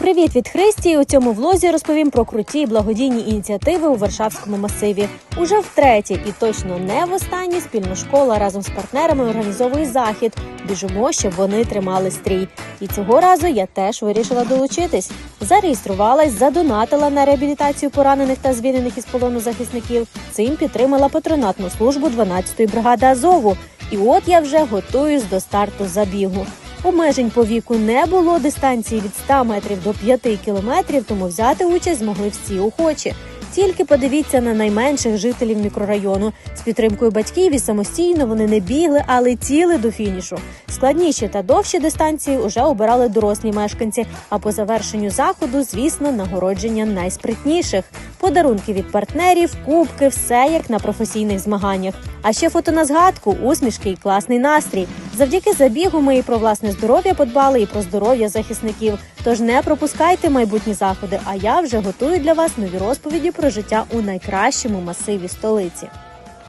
Привіт від Христі! У цьому влозі розповім про круті благодійні ініціативи у Варшавському масиві. Уже втретє і точно не востаннє спільна школа разом з партнерами організовує захід. Біжимо, щоб вони тримали стрій. І цього разу я теж вирішила долучитись. Зареєструвалась, задонатила на реабілітацію поранених та звільнених із полону захисників. Цим підтримала патронатну службу 12-ї бригади Азову. І от я вже готуюсь до старту забігу. Обмежень по віку не було, дистанції від 100 метрів до 5 кілометрів, тому взяти участь змогли всі охочі. Тільки подивіться на найменших жителів мікрорайону. З підтримкою батьків і самостійно вони не бігли, а летіли до фінішу. Складніші та довші дистанції уже обирали дорослі мешканці. А по завершенню заходу, звісно, нагородження найспритніших. Подарунки від партнерів, кубки, все як на професійних змаганнях. А ще фото на згадку, усмішки і класний настрій. Завдяки забігу ми і про власне здоров'я подбали, і про здоров'я захисників. Тож не пропускайте майбутні заходи. А я вже готую для вас нові розповіді про життя у найкращому масиві столиці.